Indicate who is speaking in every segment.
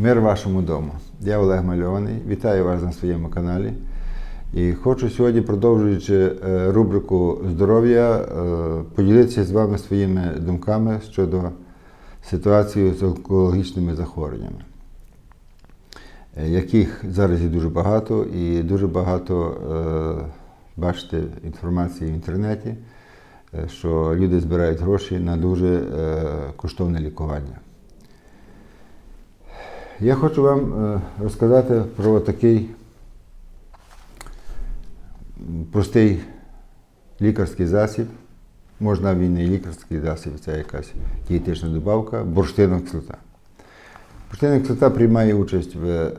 Speaker 1: Мир вашому дому. Я Олег Мальований. Вітаю вас на своєму каналі. І хочу сьогодні, продовжуючи е, рубрику здоров'я, е, поділитися з вами своїми думками щодо ситуації з онкологічними захворюваннями, е, яких зараз є дуже багато, і дуже багато бачите інформації в інтернеті, що люди збирають гроші на дуже коштовне лікування. Я хочу вам е, розказати про такий простий лікарський засіб. Можна він не лікарський засіб, це якась дієтична добавка, бурштинова кислота. Бурштинова кислота приймає участь в е,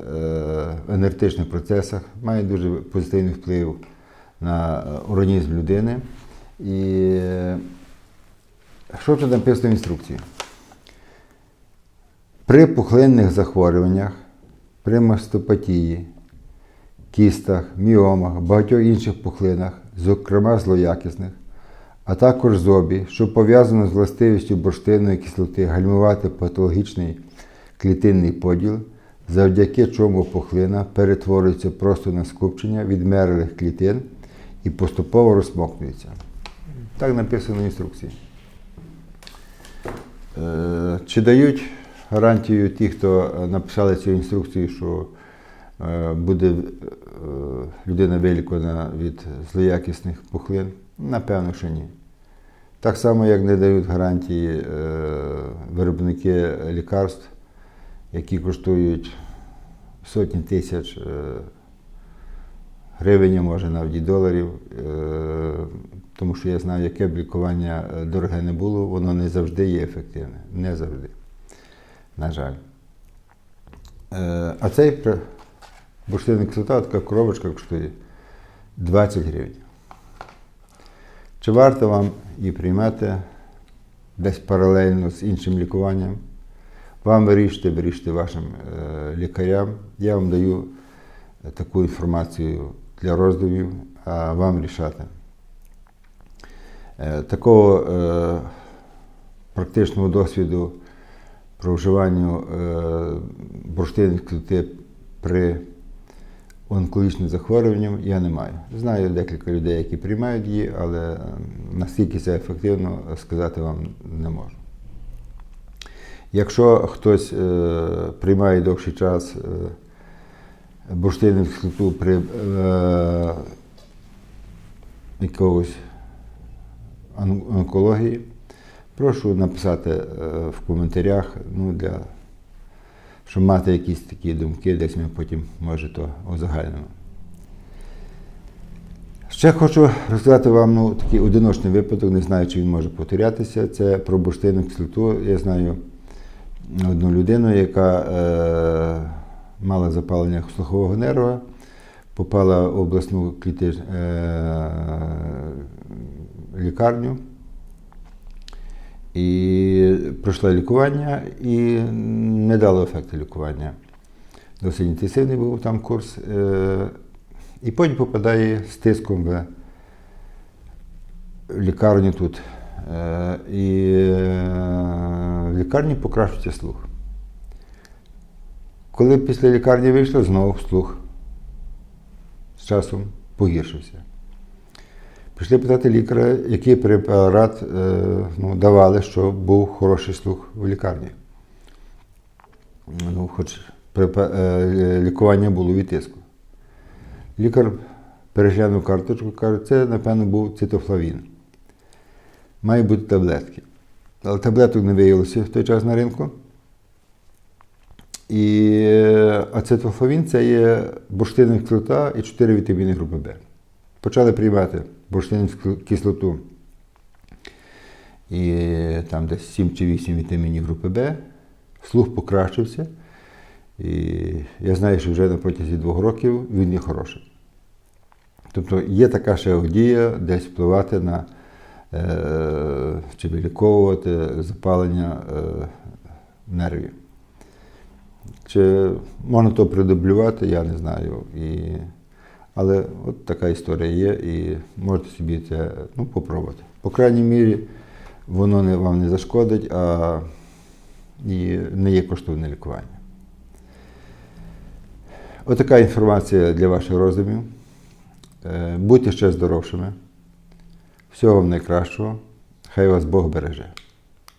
Speaker 1: енергетичних процесах, має дуже позитивний вплив на е, організм людини. І що тут написано в інструкції? При пухлинних захворюваннях, при мастопатії, кістах, міомах, багатьох інших пухлинах, зокрема злоякісних, а також зобі, що пов'язано з властивістю бурштинної кислоти гальмувати патологічний клітинний поділ, завдяки чому пухлина перетворюється просто на скупчення відмерлих клітин і поступово розсмокнується. Так написано в інструкції. Е, Чи дають гарантію ті, хто е, написали цю інструкцію, що е, буде е, людина вилікувана від злоякісних пухлин? Напевно, що ні. Так само, як не дають гарантії виробники лікарств, які коштують сотні тисяч гривень, а може навіть і доларів. Тому що я знаю, яке б лікування дороге не було, воно не завжди є ефективне. Не завжди. На жаль. Е, а цей бурштинна кислота, така коробочка коштує 20 гривень. Чи варто вам її приймати десь паралельно з іншим лікуванням? Вам вирішити, вирішити вашим е, лікарям. Я вам даю е, таку інформацію для роздумів, а вам рішати. Такого практичного досвіду про вживання е, бурштинних кислоти при онкологічних захворюваннях я не маю. Знаю декілька людей, які приймають її, але е, наскільки це ефективно, сказати вам не можу. Якщо хтось е, приймає довший час е, бурштинну кислоту при е, якогось онкології, прошу написати е, в коментарях, ну, для, щоб мати якісь такі думки, десь ми потім може то узагальнимо. Ще хочу розказати вам ну, такий одиночний випадок, не знаю, чи він може повторятися. Це про бурштинну кислоту. Я знаю одну людину, яка е, мала запалення слухового нерва, попала в обласну кліти, е, лікарню і пройшла лікування і не дало ефекту лікування. Досить інтенсивний був там курс. Е, і потім попадає з тиском в лікарню тут. Е, І е, в лікарні покращується слух. Коли після лікарні вийшла, знову слух з часом погіршився. Пішли питати лікаря, який препарат е, ну, давали, щоб був хороший слух в лікарні. Ну, хоч е, лікування було від тиску. Лікар переглянув карточку, каже, це, напевно, був цитофлавін. Має бути таблетки. Але таблеток не виявилося в той час на ринку. І е, ацетофлавін це є бурштинова кислота і 4 вітаміни групи Б. Почали приймати бурштинну кислоту і там десь 7 чи 8 вітамінів групи Б. Слух покращився. І я знаю, що вже на протязі двох років він є хороший. Тобто є така ще дія десь впливати на е, чи виліковувати запалення е, нервів. Чи можна то придублювати, я не знаю. І, але от така історія є, і можете собі це ну, попробувати. По крайній мірі, воно не, вам не зашкодить, а і не є коштовне лікування. Отака інформація для ваших роздумів. Е, Будьте ще здоровшими. Всього вам найкращого. Хай вас Бог береже.